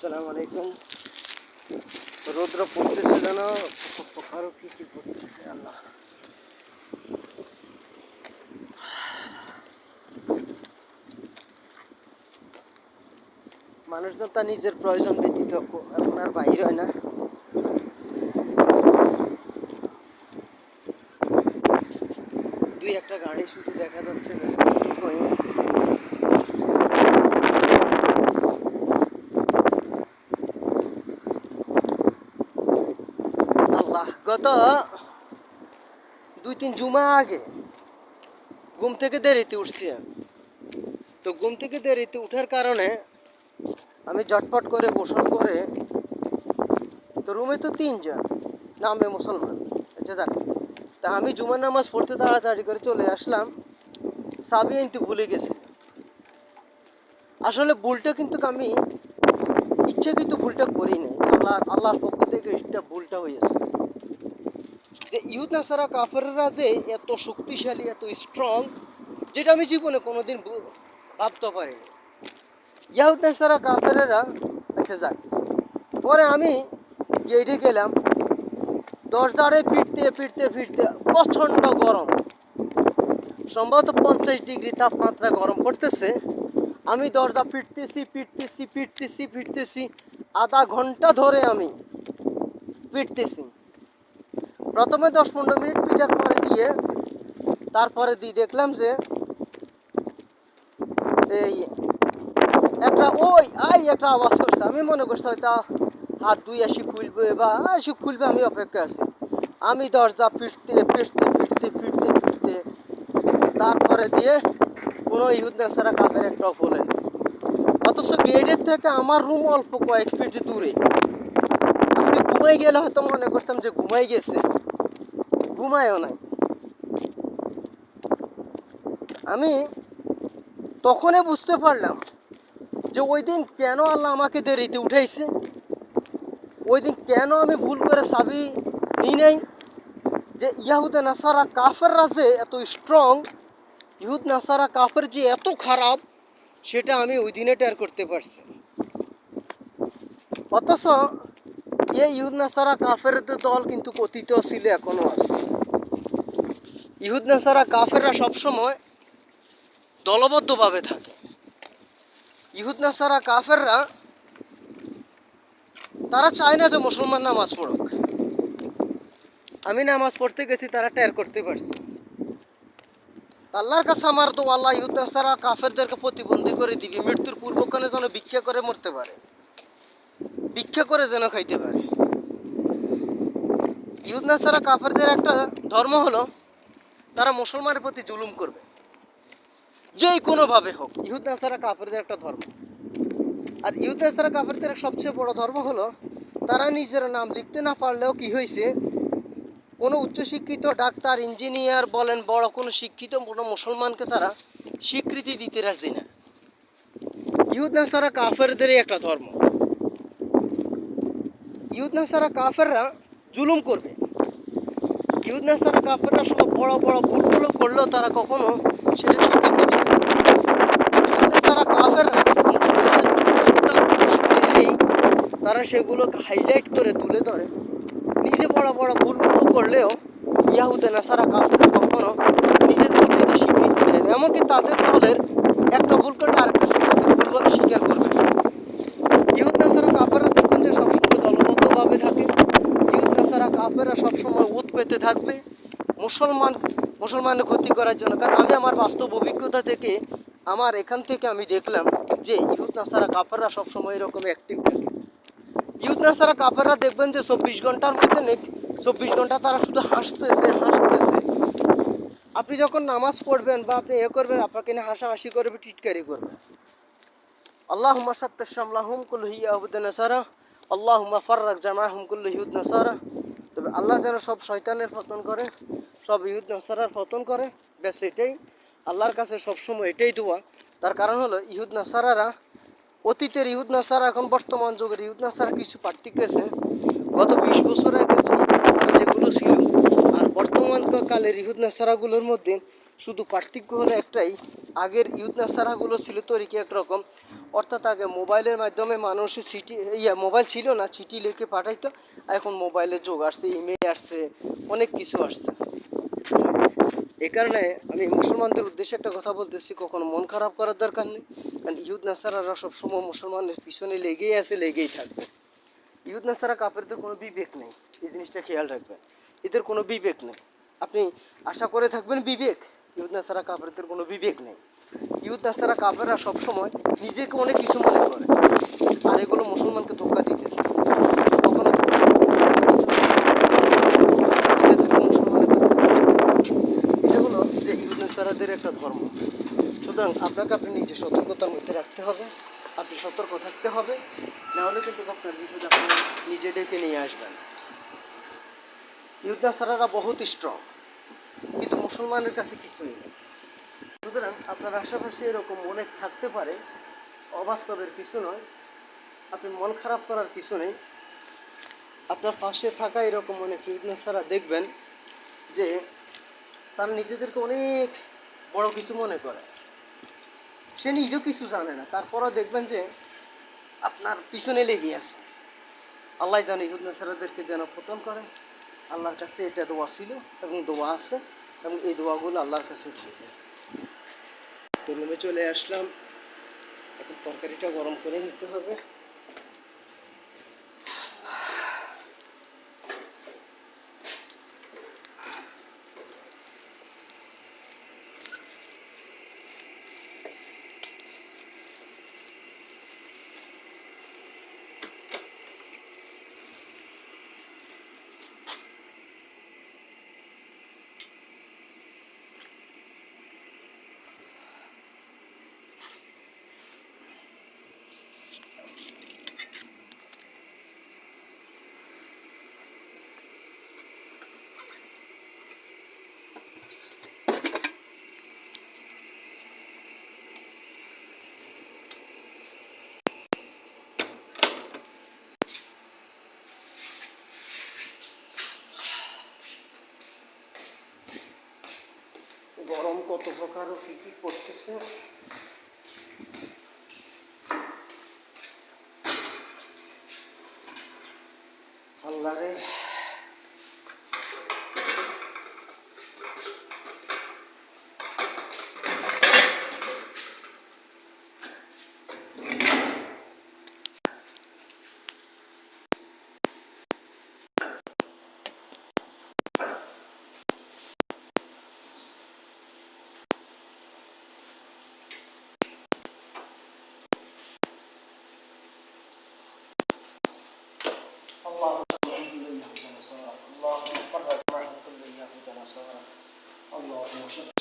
আসসালামু আলাইকুম। রৌদ্র পড়তেছে যেন আরও কি কি পড়তেছে? আল্লাহ। মানুষজন তার নিজের প্রয়োজন ব্যতীত এখন আর বাইরে হয় না। দুই একটা গাড়ি শুধু দেখা যাচ্ছে আল্লাহ, গত দুই তিন জুমা আগে ঘুম থেকে দেরিতে উঠছি। তো ঘুম থেকে দেরিতে উঠার কারণে আমি ঝটপট করে গোসল করে, তো রুমে তো তিনজন নামে মুসলমান আচ্ছা দেখ তা আমি জুমার নামাজ পড়তে তাড়াতাড়ি করে চলে আসলাম, সাবি কিন্তু ভুলে গেছে। আসলে ভুলটা কিন্তু আমি ইচ্ছে কিন্তু ভুলটা করি নাই, আল্লাহ, আল্লাহর পক্ষ থেকে ভুলটা হয়েছে। যে ইউথ নাসারা কাফেররা যে এত শক্তিশালী, এত স্ট্রং যেটা আমি জীবনে কোনোদিন ভাবতে পারিনি। ইয়াহুদ নাসারা কাফেরেরা আচ্ছা যাক, পরে আমি গেটে গেলাম, দরজারে ফিরতে ফিরতে ফিরতে প্রচণ্ড গরম। সম্ভবত পঞ্চাশ ডিগ্রি তাপমাত্রা গরম পড়তেছে। আমি দরজা ফিরতেছি ফিরতেছি ফিরতেছি ফিরতেছি, আধা ঘণ্টা ধরে আমি ফিরতেছি। প্রথমে দশ পনেরো মিনিট পিটার পরে দিয়ে তারপরে দিয়ে দেখলাম যে এই একটা ওই, আই, একটা আওয়াজ করছে। আমি মনে করছি হয়তো হাত দুই আসি খুলবে বা আসি খুলবে, আমি অপেক্ষা আছি। আমি দরজা ফিরতে ফিরতে ফিরতে ফিরতে ফিরতে তারপরে দিয়ে কোনো ইহুদ নেসারা কাফের একটাও খোলেন অথচ গেটের থেকে আমার রুম অল্প কয়েক ফিট দূরে। আজকে ঘুমাই গেলে হয়তো মনে করতাম যে ঘুমাই গেছে। ঘুমায়ও নাই। আমি তখনই বুঝতে পারলাম যে ওই দিন কেন আল্লাহ আমাকে দেরিতে উঠাইছে, ওই দিন কেন আমি ভুল করে সাবি নিই নাই যে ইয়াহুদে নাসারা কাফেররা যে এত স্ট্রং ইহুদ নাসারা কাফের যে এত খারাপ, সেটা আমি ওই দিনে টের করতে পারছি। অথচ এই ইহুদ নাসারা কাফের দল কিন্তু কথিত ছিল, এখনও আছে। ইহুদ নাসারা কাফেররা সবসময় দলবদ্ধভাবে থাকে। ইহুদ নাসারা কাফেররা, তারা চায় না যে মুসলমান নামাজ পড়ুক। আমি নামাজ পড়তে গেছি, তারা টের করতে পারছে। আল্লাহর কাছে আমার তো আল্লাহ ইহুদ নাসারা কাফেরদেরকে প্রতিবন্ধী করে দিবি, মৃত্যুর পূর্বক্ষণে যেন ভিক্ষা করে মরতে পারে। ভিক্ষা করে যেন খাইতে পারে। ইহুদ নাসারা কাফেরদের একটা ধর্ম হলো তারা মুসলমানের প্রতি জুলুম করবে। যে কোনোভাবে হোক, ইহুদ, নাসারা, কাফেরদের একটা ধর্ম। আর ইহুদ, নাসারা, কাফেরদের সবচেয়ে বড় ধর্ম হলো, তারা নিজের নাম লিখতে না পারলেও কি হয়েছে? কোনো উচ্চশিক্ষিত ডাক্তার, ইঞ্জিনিয়ার বলেন, বড় কোনো শিক্ষিত কোনো মুসলমানকে তারা স্বীকৃতি দিতে রাজি না। ইহুদ, নাসারা, কাফেরদেরই একটা ধর্ম। ইহুদ, নাসারা, কাফেররা জুলুম করবে। ইহুদ নাসারা কাফেররা সব বড় বড় ভুলগুলো করলেও তারা কখনো সেটা না। তারা সেগুলোকে হাইলাইট করে তুলে ধরে নিজে বড় বড় ভুলগুলো করলেও ইয়াহুদে, নাসারা কাফের কখনো নিজের ভুল নিজে স্বীকৃতি দেয় না। এমনকি তাদের দলের একটা ভুল করলে আরেকটা ভুল স্বীকার করবে না। ইহুদ নাসারা কাফেররা দেখবেন যে সবসময় দলবদ্ধভাবে থাকে ইহুদ নাসারা কাফেররা সবসময় উৎ পেতে থাকবে মুসলমান, মুসলমানের ক্ষতি করার জন্য। কারণ আমি আমার বাস্তব অভিজ্ঞতা থেকে, আমার এখান থেকে আমি দেখলাম যে ইহুদ, নাসারা, কাফেররা সবসময় এরকম অ্যাক্টিভ থাকে। ইহুদ, নাসারা, কাফেররা দেখবেন যে চব্বিশ ঘণ্টার মধ্যে চব্বিশ ঘণ্টা তারা শুধু হাসতেছে হাসতেছে। আপনি যখন নামাজ পড়বেন বা আপনি এ করবেন, আপনাকে নিয়ে হাসাহাসি করবে, টিটকারি করবে। আল্লাহুম্মা সাত্তার শামলাহুম কুল্লু হিয়া নাসারা, আল্লাহুম্মা ফাররাক জামাহুম কুল্লু ইহুদ নাসারা। তবে আল্লাহ যেন সব শয়তানের পতন করে, সব ইহুদ নাসারার পতন করে, ব্যাস এটাই আল্লাহর কাছে সবসময় এটাই দোয়া। তার কারণ হলো ইহুদ নাসারারা, অতীতের ইহুদ নাসারা, এখন বর্তমান যুগের ইহুদ নাসারা কিছু পার্থক্য আছে। গত বিশ বছর আগে যেগুলো ছিল, আর বর্তমান কালের ইহুদ নাসারাগুলোর মধ্যে শুধু পার্থক্য হলো একটাই, আগের ইহুদ নাসারাগুলো ছিল তরিকে একরকম অর্থাৎ আগে মোবাইলের মাধ্যমে মানুষ চিঠি, ইয়া, মোবাইল ছিল না, চিঠি লিখে পাঠাইতো, এখন মোবাইলের যোগ আসছে ইমেল আসছে, অনেক কিছু আসছে। এ কারণে আমি মুসলমানদের উদ্দেশ্যে একটা কথা বলতেছি, কখনো মন খারাপ করার দরকার নেই, কারণ ইহুদ, নাসারারা সবসময় মুসলমানের পিছনে লেগেই আছে, লেগেই থাকবে। ইহুদ, নাসারা কাপেরদের কোনো বিবেক নেই, এই জিনিসটা খেয়াল রাখবেন। এদের কোনো বিবেক নেই। আপনি আশা করে থাকবেন বিবেক, ইহুদ, নাসারা কাপেরদের কোনো বিবেক নেই। ইহুদ নাসারা কাপেররা সবসময় নিজেকে অনেক কিছু মনে করে। আর এগুলো মুসলমানকে ধোকা দিতেছে। কখনো একটা ধর্ম। সুতরাং আপনাকে আপনি নিজে সতর্কতার মধ্যে রাখতে হবে। আপনি সতর্ক থাকতে হবে। নাহলে কিন্তু আপনার বিপদ আপনি নিজে ডেকে নিয়ে আসবেন। ইহুদ নাসারারা বহুত স্ট্রং কিন্তু মুসলমানের কাছে কিছুই নেই। সুতরাং আপনার আশেপাশে এরকম অনেক থাকতে পারে, অবাস্তবের কিছু নয়। আপনি মন খারাপ করার কিছু নেই। আপনার পাশে থাকা এরকম অনেক ইউজনেসারা দেখবেন যে তারা নিজেদেরকে অনেক বড় কিছু মনে করে। সে নিজেও কিছু জানে না। তারপরও দেখবেন যে আপনার পিছনে লেগে আছে। আল্লাহ জানে ইহুদনেসারাদেরকে যেন পতন করে। আল্লাহর কাছে এটা দোয়া ছিল এবং দোয়া আছে এবং এই দোয়াগুলো আল্লাহর কাছে থাকে। তো রুমে চলে আসলাম। এখন তরকারিটা গরম করে নিতে হবে। কত প্রকার ও কি কি করতেছে? আল্লাহ 老同事